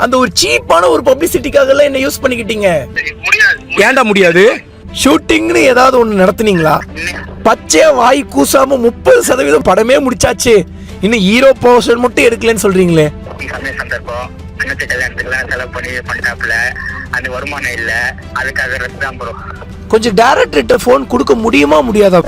அந்த ஒரு சீப்பான ஒரு பப்ளிசிட்டிக்காக எல்லாம் என்ன யூஸ் பண்ணிக்கிட்டீங்க. முடியாது ஏன்டா முடியாது? ஷூட்டிங்னு ஏதாவது ஒண்ணு நடத்துனீங்களா? பச்சையா வாய் கூசாம முப்பது சதவீதம் படமே முடிச்சாச்சு. இன்னும் ஹீரோ போர்ஷன் மட்டும் எடுக்கலன்னு சொல்றீங்களே. கொஞ்சம் டேரக்டர்கிட்ட ஃபோன் கொடுக்க முடியுமா முடியாதா?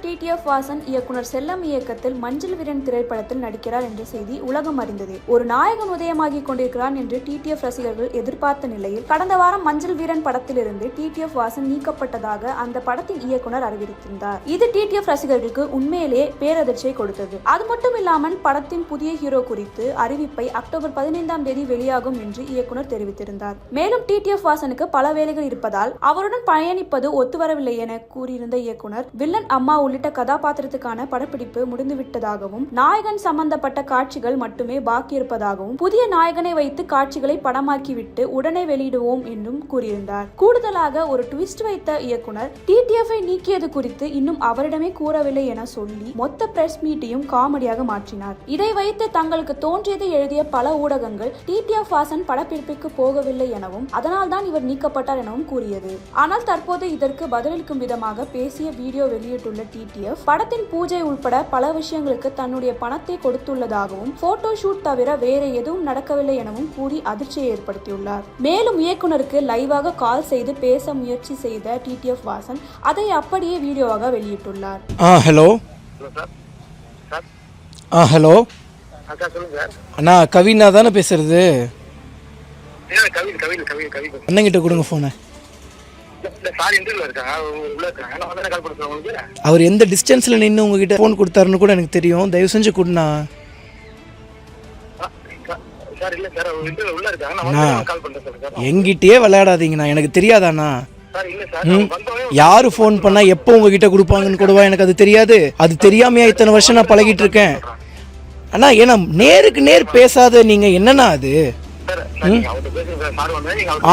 டி டி டிடிஎஃப் வாசன் இயக்குனர் செல்லம் இயக்கத்தில் மஞ்சள் வீரன் திரைப்படத்தில் நடிக்கிறார் என்ற செய்தி உலகம் அறிந்தது. ஒரு நாயகன் உதயமாகி கொண்டிருக்கிறான் என்று டிடிஎஃப் ரசிகர்கள் எதிர்பார்த்த நிலையில் கடந்த வாரம் மஞ்சள் வீரன் படத்திலிருந்து டிடிஎஃப் வாசன் நீக்கப்பட்டதாக அந்த படத்தின் இயக்குனர் அறிவித்திருந்தார். இது டிடிஎஃப் ரசிகர்களுக்கு உண்மையிலேயே பேரதிர்ச்சியை கொடுத்தது. அது மட்டும் இல்லாமல் படத்தின் புதிய ஹீரோ குறித்து அறிவிப்பை அக்டோபர் பதினைந்தாம் தேதி வெளியாகும் என்று இயக்குனர் தெரிவித்திருந்தார். மேலும் டிடிஎஃப் வாசனுக்கு பல வேலைகள் இருப்பதால் அவருடன் பயணிப்பது ஒத்துவரவில்லை என கூறியிருந்த இயக்குனர் வில்லன் அம்மா உள்ளிட்ட கதாபாத்திரத்துக்கான படப்பிடிப்பு முடிந்துவிட்டதாகவும் நாயகன் சம்பந்தப்பட்ட காட்சிகள் மட்டுமே பாக்கியிருப்பதாகவும் புதிய நாயகனை வைத்து காட்சிகளை படமாக்கிவிட்டு உடனே வெளியிடுவோம் என்றும் கூறியிருந்தார். கூடுதலாக ஒரு ட்விஸ்ட் வைத்த இயக்குனர் டிடிஎஃப்ஐ நீக்கியது குறித்து இன்னும் அவரிடமே கூறவில்லை என சொல்லி மொத்த பிரஸ் மீட்டையும் காமெடியாக மாற்றினார். இதை வைத்து தங்களுக்கு தோன்றியதை எழுதிய பல ஊடகங்கள் டிடிஎஃப் வாசன் படப்பிடிப்புக்கு போகவில்லை எனவும் அதனால்தான் இவர் நீக்கப்பட்டார் எனவும் கூறியது. ஆனால் தற்போது இதற்கு பதிலளிக்கும் விதமாக பேசிய வீடியோ வெளியிட்டுள்ள டிடிஎஃப் படத்தின் பூஜை உள்பட பல விஷயங்களுக்கு தன்னுடைய பணத்தை கொடுத்துள்ளதாகவும் போட்டோ ஷூட் தவிர வேற எதுவும் நடக்கவில்லை எனவும் கூறி அதிர்ச்சியை ஏற்படுத்தியுள்ளார். மேலும் இயக்குனருக்கு லைவாக கால் செய்து பேச முயற்சி செய்த டிடிஎஃப் வாசன் அதை அப்படியே வீடியோவாக வெளியிட்டுள்ளார். ஆ ஹலோ ஹலோ சார். சார். ஆ ஹலோ அண்ணா கவினா தானே பேசுறது? இல்ல கவின் கவின் கவின் கவின். அண்ணங்கிட்ட கொடுங்க ஃபோனை அவர் எந்த டிஸ்டன்ஸில் நின்று உங்ககிட்ட ஃபோன் கொடுத்தாருன்னு கூட எனக்கு தெரியும். தயவு செஞ்சு கொடுண்ணா. எங்கிட்டயே விளையாடாதீங்கண்ணா. எனக்கு தெரியாதாண்ணா. யாரு ஃபோன் பண்ணா எப்போ உங்ககிட்ட கொடுப்பாங்கன்னு கூடவா? எனக்கு அது தெரியாது. அது தெரியாமையா இத்தனை வருஷம் நான் பழகிட்டு இருக்கேன். அண்ணா ஏன்னா நேருக்கு நேர் பேசாத நீங்க என்னண்ணா அது?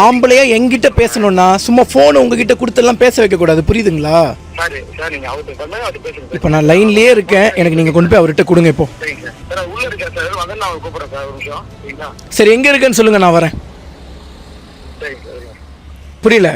ஆம்பளையா எங்கிட்ட பேசணும்னா சும்மா ஃபோனை உங்ககிட்ட கொடுத்தெல்லாம் பேச வைக்க கூடாது புரியுதுங்களா இப்போ நான் லைன்லயே இருக்கேன். எனக்கு நீங்க கொண்டு போய் அவர்கிட்ட கொடுங்க இப்போ. சார். எங்க இருக்குன்னு சொல்லுங்க நான் வரேன். புரியல.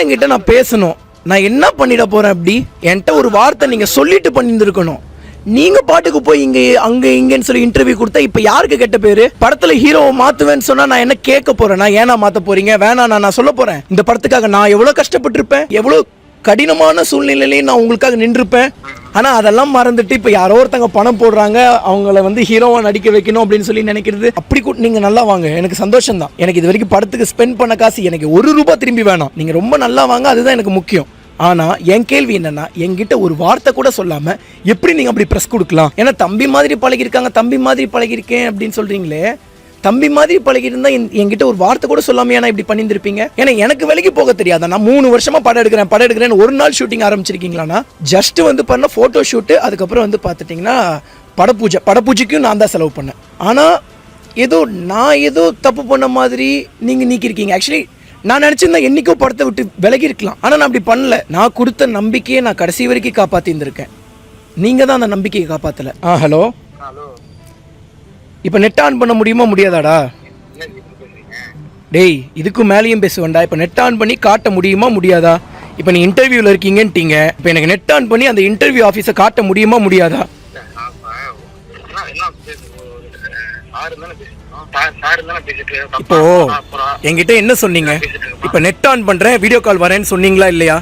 என்கிட்ட நான் பேசணும். நான் என்ன பண்ணிட போறேன் அப்படி? என்கிட்ட ஒரு வார்த்தை நீங்க சொல்லிட்டு பண்ணியிருந்திருக்கணும். நீங்க பாட்டுக்கு போய் இங்க அங்க இங்கன்னு சொல்லி இன்டர்வியூ கொடுத்தா இப்ப யாருக்கு கெட்ட பேரு? படத்துல ஹீரோவை மாத்துவேன்னு சொன்னா நான் என்ன கேட்க போறேன்? நான் ஏனா மாத்த போறீங்க? வேணாம் நான் நான் சொல்ல போறேன். இந்த படத்துக்காக நான் எவ்வளவு கஷ்டப்பட்டிருப்பேன்? எவ்வளவு கடினமான சூழ்நிலையிலையும் நான் உங்களுக்காக நின்றுப்பேன் ஆனா அதெல்லாம் மறந்துட்டு இப்ப யாரோ ஒருத்தங்க பணம் போடுறாங்க அவங்கள வந்து ஹீரோவா நடிக்க வைக்கணும் அப்படின்னு சொல்லி நினைக்கிறது. அப்படி கூட நீங்க நல்லா வாங்க. எனக்கு சந்தோஷம் தான் எனக்கு இது வரைக்கும் படத்துக்கு ஸ்பெண்ட் பண்ண காசு எனக்கு ஒரு ரூபாய் திரும்பி வேணாம். நீங்க ரொம்ப நல்லா வாங்க அதுதான் எனக்கு முக்கியம். ஆனால் என் கேள்வி என்னென்னா என்கிட்ட ஒரு வார்த்தை கூட சொல்லாமல் எப்படி நீங்கள் அப்படி ப்ரெஸ் கொடுக்கலாம்? ஏன்னா தம்பி மாதிரி பழகிருக்காங்க தம்பி மாதிரி பழகிருக்கேன் அப்படின்னு சொல்கிறீங்களே தம்பி மாதிரி பழகிருந்தா என்- என்கிட்ட ஒரு வார்த்தை கூட சொல்லாமையா நான் இப்படி பண்ணியிருந்திருப்பீங்க? ஏன்னா எனக்கு வேலைக்கு போக தெரியாதா. நான் மூணு வருஷமா படம் எடுக்கிறேன் படம் எடுக்கிறேன்னு ஒரு நாள் ஷூட்டிங் ஆரம்பிச்சிருக்கீங்களாண்ணா ஜஸ்ட் வந்து பண்ண ஃபோட்டோ ஷூட்டு அதுக்கப்புறம் வந்து பார்த்துட்டிங்கன்னா படப்பூஜை படப்பூஜைக்கும் நான் தான் செலவு பண்ணேன். ஆனால் ஏதோ நான் ஏதோ தப்பு பண்ண மாதிரி நீங்கள் நீக்கியிருக்கீங்க. ஆக்சுவலி நான் நினச்சிருந்தா என்னைக்கோ படத்தை விட்டு விலகி இருக்கலாம் ஆனால் நான் அப்படி பண்ணல. நான் கொடுத்த நம்பிக்கையை நான் கடைசி வரைக்கும் காப்பாற்றி இருந்திருக்கேன் நீங்கள் தான் அந்த நம்பிக்கையை காப்பாற்றலை ஆ ஹலோ? இப்போ நெட் ஆன் பண்ண முடியுமா முடியாதாடா? டேய் இதுக்கும் மேலேயும் பேசுவேன்டா. இப்போ நெட் ஆன் பண்ணி காட்ட முடியுமா முடியாதா? இப்போ நீ இன்டர்வியூவில் இருக்கீங்கன்ட்டீங்க. இப்போ எனக்கு நெட் ஆன் பண்ணி அந்த இன்டர்வியூ ஆஃபீஸை காட்ட முடியுமா முடியாதா? இப்ப என்கிட்ட என்ன சொன்னீங்க? இப்போ நெட் ஆன் பண்ணுறேன் வீடியோ கால் வரேன்னு சொன்னீங்களா இல்லையா?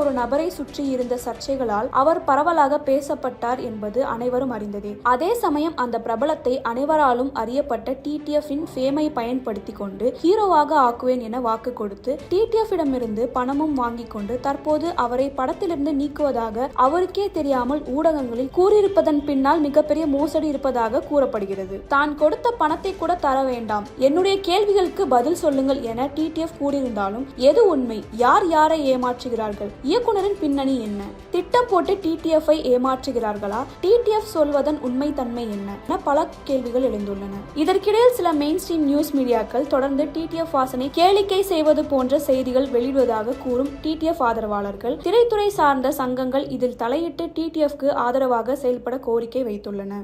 ஒரு நபரை சுற்றி இருந்த சர்ச்சைகளால் அவர் பரவலாக பேசப்பட்டார் என்பது அனைவரும் அறிந்ததே. அதே சமயம் அந்த பிரபலத்தை அனைவராலும் அறியப்பட்ட டிடிஎஃப் ஃபேமை பயன்படுத்தி கொண்டு ஹீரோவாக ஆக்குவேன் என வாக்கு கொடுத்து டிடிஎஃபிடமிருந்து பணமும் வாங்கி கொண்டு தற்போது அவரை படத்திலிருந்து நீக்குவதாக அவருக்கே தெரியாமல் ஊடகங்களில் கூறியிருப்பதன் பின்னால் மிகப்பெரிய மோசடி இருப்பதாக கூறப்படுகிறது. தான் கொடுத்த பணத்தை கூட தர வேண்டாம். என்னுடைய கேள்விகளுக்கு பதில் சொல்லுங்கள் என டிடிஎஃப் கூறியிருந்தாலும் எது உண்மை? யார் யாரை ஏமாற்றுகிறார்கள்? இயக்குனரின் பின்னணி என்ன? திட்டம் போட்டு டிடிஎஃப்ஐ ஏமாற்றுகிறார்களா? டிடிஎஃப் சொல்வதன் உண்மை தன்மை என்ன பல கேள்விகள் எழுந்துள்ளன. இதற்கிடையில் சில மெயின் ஸ்ட்ரீம் நியூஸ் மீடியாக்கள் தொடர்ந்து டிடிஎஃப் வாசனை கேளிக்கை செய்வது போன்ற செய்திகள் வெளியிடுவதாக கூறும் டிடிஎஃப் ஆதரவாளர்கள் திரைத்துறை சார்ந்த சங்கங்கள் இதில் தலையிட்டு டிடிஎஃப்க்கு ஆதரவாக செயல்பட கோரிக்கை வைத்துள்ளன.